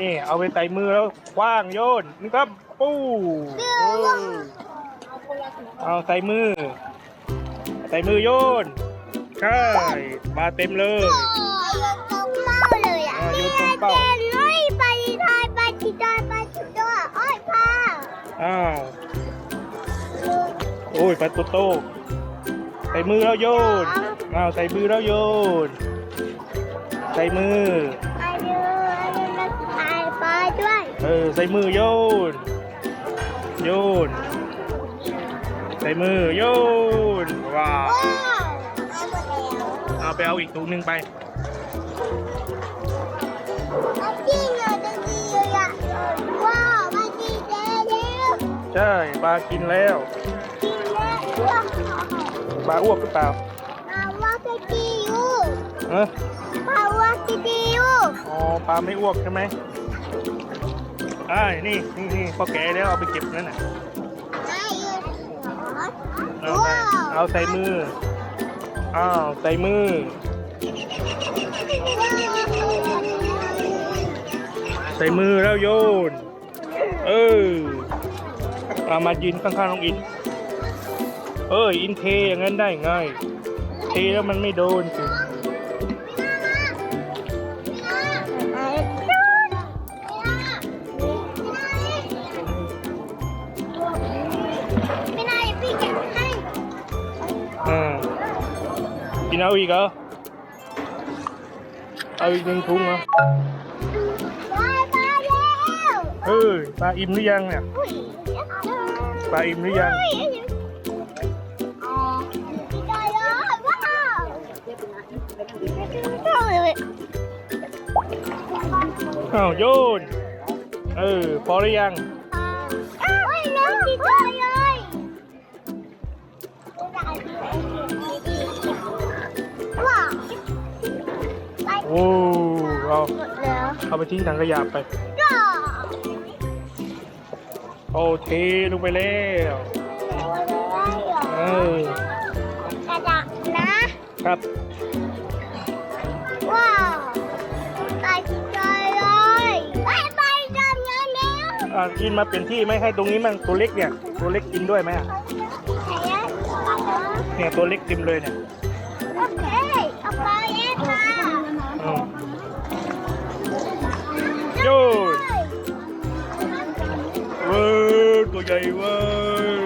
นี่เอาไปใส่มือแล้วคว้างโยนนี่ครับปู้เออเอาใส่มือ ใส่มือโยนใช่มาเต็มเลยโอ้ยตรงเป้าเลยอะอ่าโยนตรงเป้าแม่เฮ้ยไปทายไปที่ดอยไปที่ดอยอ้อยพาอ้าว โอ้ยปลาโตโต้ใส่มือแล้วโยนอ้าวใส่มือแล้วโยน ใส่มือไปดูอั ออ ใส่มือโยน โยน ใส่มือโยนว้าวว้าว เอาหมดแล้วเอาไปเอาอีกถุงหนึ่งไป เอาจริงเหรอจะดีเลยอะว้าวมาดีแล้วแล้วใช่ ปลากินแล้ว กินแล้วว้าวปลาอ้วกหรือเปล่ามาว่าจะดีอยู่เออมาว่าจะดีอยู่ อ๋อ ปลาไม่อ้วกใช่ไหม อ่านี่นี่นี่พอแกะแล้วเอาไปเก็บนั่นน่ะไม่อยู่เอาไปเอาใส่มืออ้าวใส่มือใส่มือแล้วโยน เออเอามายืนข้างๆน้องอิน เอออินเทอย่างนั้นได้ไงเทแล้วมันไม่โดนสิ นเอาอีกเหรอเอาอีกหนึ่งถุงเหรอเออปลาอิ่มหรือยังเนี่ยปลาอิ่มหรือยังอุ้ยอ๋อดีใจเลยว้าวชอาโยนเออพอหรือยังอ้าวน้องดีใจเลย อ้เอาหมดแล้ว เอาไปทิ้งถังขยะไป ก็โอเทลงไปแล้วเออกระดาษนะ ครับ ว้าวตายจิตใจเลยไปไปทำงานแล้วอะกินมาเปลี่ยนที่ไหมให้ตรงนี้มันตัวเล็กเนี่ย ตัวเล็กกินด้วยไหมอะไหนอะเนี่ยตัวเล็กเต็มเลยเนี่ย โอเคเอาไปเองค่ะอืม โยนเว้ยตัวใหญ่เว้ย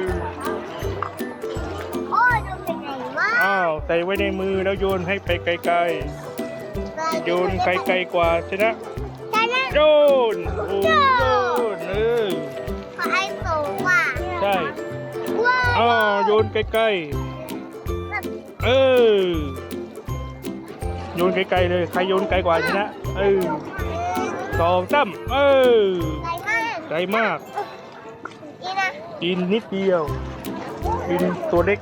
โอ้ยดูเป็นไงวะอ้าวใส่ไว้ในมือแล้วโยนให้ไปไกลๆโยนไกลๆกว่าชนะใช่นะโยนโอ้โยนเออขอให้สูงกว่าใช่ว้าวอ้าวโยนใกล้ๆเออ โยนไกลๆเลย ใครโยนไกลกว่าชนะเออสองตั้มเออไกลมากไกลมากนี่นะกินนิดเดียวกินตัวเล็ก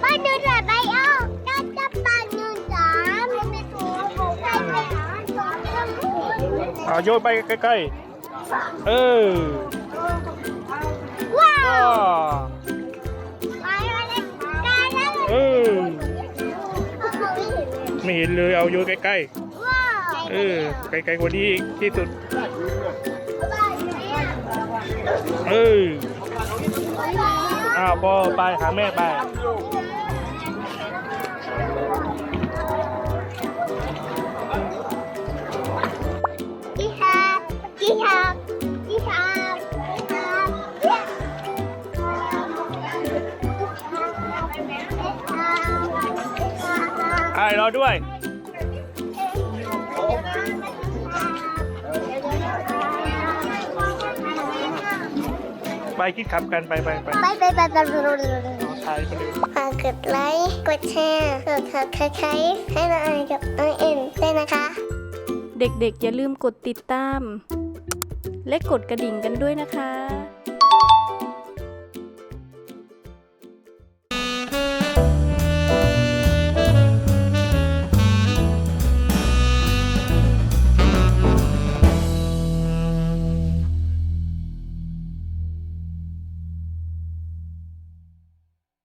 ไปดูหน่อยไปเอาจับจับปลาหนึ่งสามไม่ถูกใครไปหาสองสามอ่าโยนไปใกล้ๆเออว้าอ้าวไปเลยการแล้วเออ ไม่เห็นเลยไม่เห็นเลยเอาโยนใกล้ว้าวๆเออไกลๆกว่านี้อีกที่สุด เอออ้าวพอไปหาแม่ไปจีฮาจีฮาจีฮาจีฮา ไอ้รอด้วย ไปคิดขับกันไปไปไปไปไปไปไปถ่ายไปเลยฝากกดไลค์กดแชร์กดซับสไครต์ให้น้องไอกับน้องเอ็นด้วยนะคะ เด็กๆ อย่าลืมกดติดตาม และกดกระดิ่งกันด้วยนะคะ